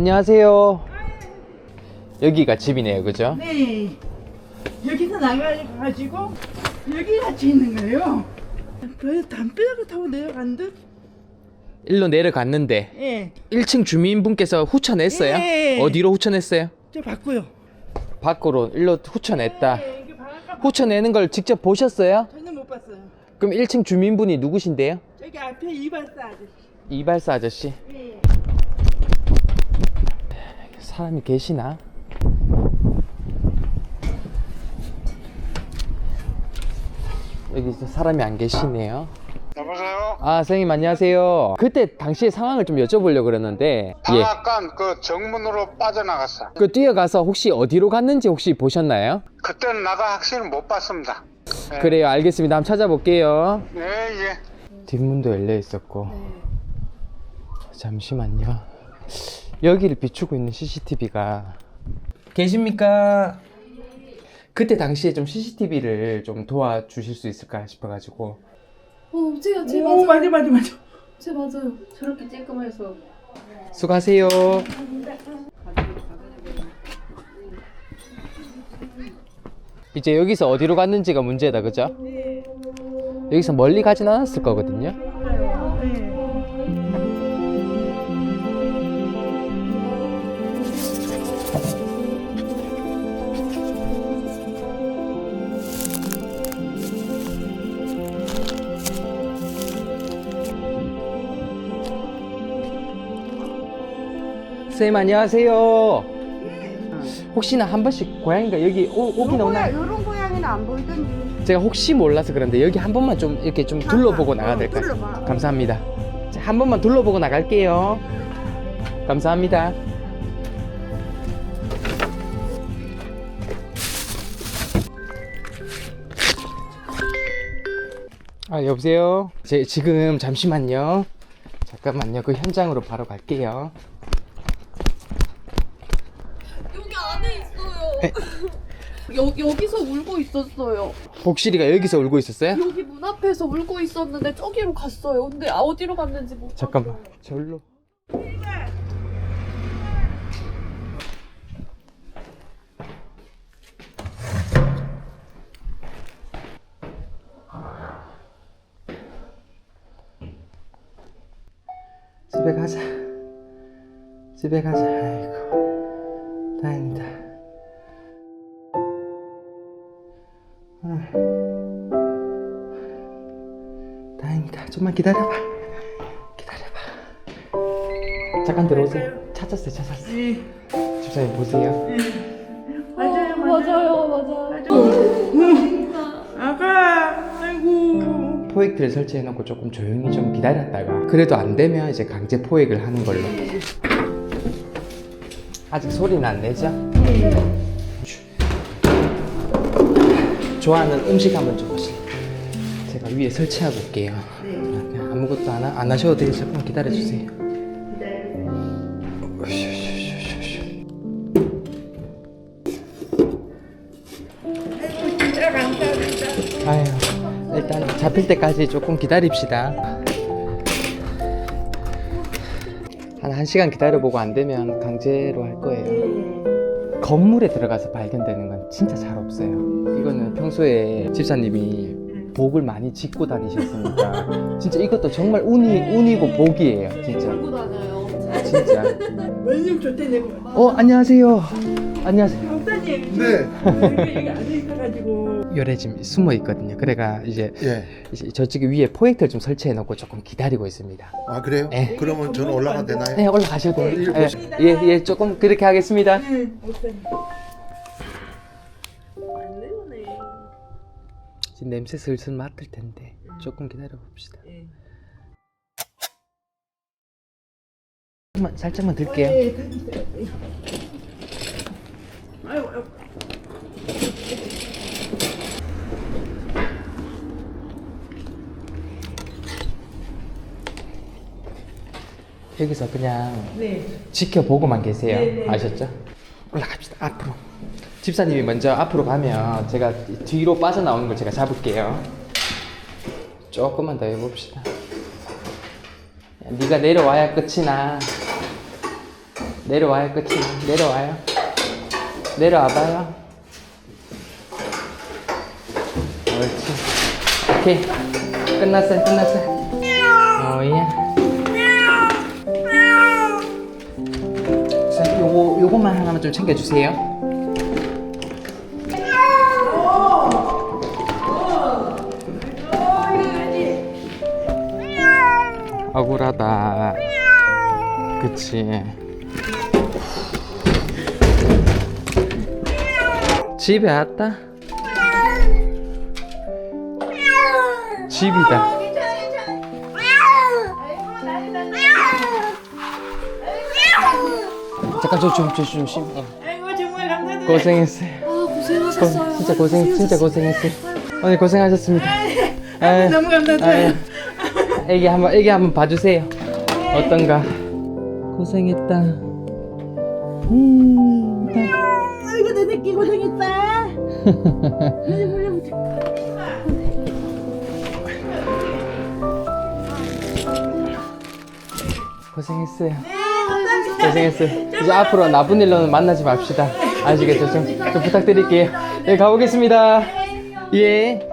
안녕하세요. 여기가 집이네요, 그죠? 네. 여기서 나가가지고 여기 같이 있는 거예요. 그 담벼락을 타고 내려간 듯? 일로 내려갔는데 예. 1층 주민분께서 후천했어요? 예. 어디로 후천했어요? 저 바꾸요. 밖으로 일로 후천했다. 예, 이게 바람감 후천내는 걸 직접 보셨어요? 전혀 못 봤어요. 그럼 1층 주민분이 누구신데요? 저기 앞에 이발사 아저씨. 이발사 아저씨. 예. 사람이 계시나? 여기 사람이 안 계시네요. 여보세요? 아, 선생님 안녕하세요. 그때 당시의 상황을 좀 여쭤보려고 그러는데, 예. 방앗간 그 정문으로 빠져나갔어. 그 뛰어가서 혹시 어디로 갔는지 혹시 보셨나요? 그때는 나가 확실히 못 봤습니다. 네. 그래요, 알겠습니다. 한번 찾아볼게요. 예, 예. 뒷문도 열려 있었고. 잠시만요. 여기를 비추고 있는 CCTV가 계십니까? 그때 당시에 좀 CCTV를 좀 도와주실 수 있을까 싶어가지고 어, 제가 제 오, 맞아요. 맞아, 맞아, 맞아. 제 맞아요. 저렇게 쬐끔해서 수고하세요. 이제 여기서 어디로 갔는지가 문제다, 그죠? 여기서 멀리 가진 않았을 거거든요. 선생님 안녕하세요. 혹시나 한 번씩 고양이가 여기 오, 오긴 오나? 이런 고양이는 안 보이던데. 제가 혹시 몰라서 그런데 여기 한 번만 좀 이렇게 좀 둘러보고 나가야 될까요? 둘러봐. 감사합니다. 자, 한 번만 둘러보고 나갈게요. 감사합니다. 아 여보세요. 제 지금 잠시만요. 잠깐만요. 그 현장으로 바로 갈게요. 여기 안에 있어요. 여, 여기서 울고 있었어요. 복실이가 여기서 울고 있었어요? 여기 문 앞에서 울고 있었는데 저기로 갔어요. 근데 아, 어디로 갔는지 못 잠깐만. 봤어요. 절로. 집에 가자. 집에 가자. 아이고. 다행이다. 아. 다행이다. 좀만 기다려봐. 기다려봐. 잠깐 들어오세요. 찾았어요, 찾았어요. 예. 집사님 보세요. 맞아요, 맞아요, 맞아요. 아가, 아이고. 포획틀을 설치해놓고 조금 조용히 좀 기다렸다가 그래도 안 되면 이제 강제 포획을 하는 걸로. 아직 소리는 안 내죠? 좋아하는 음식 한번 줘보실래요? 제가 위에 설치하고 올게요. 그냥 아무것도 안, 하, 안 하셔도 돼요. 잠깐만 기다려주세요. 아유, 일단 잡힐 때까지 조금 기다립시다. 한 1시간 기다려보고 안 되면 강제로 할 거예요. 건물에 들어가서 발견되는 건 진짜 잘 없어요. 이거는 평소에 집사님이 복을 많이 짓고 다니셨으니까 진짜 이것도 정말 운이 운이고 복이에요, 진짜. 진짜. 원님 좋대 내고. 어, 안녕하세요. 안녕하세요. 목사님. 네. 여기 여기 안에 있어가지고. 열에 지금 숨어 있거든요. 그래가 이제, 예. 이제 저쪽에 위에 포획틀 좀 설치해 놓고 조금 기다리고 있습니다. 아, 그래요? 네. 그러면 저는 올라가도 되나요? 네, 올라가셔도 돼요. 어, 예, 예, 예, 조금 그렇게 하겠습니다. 네, 목사님. 안 내오네. 지금 냄새 슬슬 맡을 텐데 조금 기다려 봅시다. 예. 살짝만, 살짝만 들게요. 예, 드리세요. 예. 아이고, 아이고. 여기서 그냥 네. 지켜보고만 계세요. 네, 네. 아셨죠? 올라갑시다. 앞으로. 집사님이 먼저 앞으로 가면 제가 뒤로 빠져나오는 걸 제가 잡을게요. 조금만 더 해봅시다. 네가 내려와야 끝이나. 내려와요 끝이 내려와요. 내려와봐요. 옳지. 오케이. 끝났어요 끝났어요. 어예. 자 요거 요것만 하나만 좀 챙겨주세요. 억울하다. 그치 집에 왔다 집이다 잠깐 저좀저좀 어. 아이고 정말 감사드려요. 고생했어요 아 고생하셨어요. 고, 진짜 고생 진짜 고생했어요 오늘 고생하셨습니다 아유, 너무 감사드려요. 아유. 애기 한번 애기 한번 봐주세요 어떤가 고생했다 음. 내 새끼 고생했다. 고생했어요. 고생했어요. 이제 앞으로 나쁜 일로는 만나지 맙시다. 아시겠죠? 좀, 좀 부탁드릴게요. 네, 가보겠습니다. 예.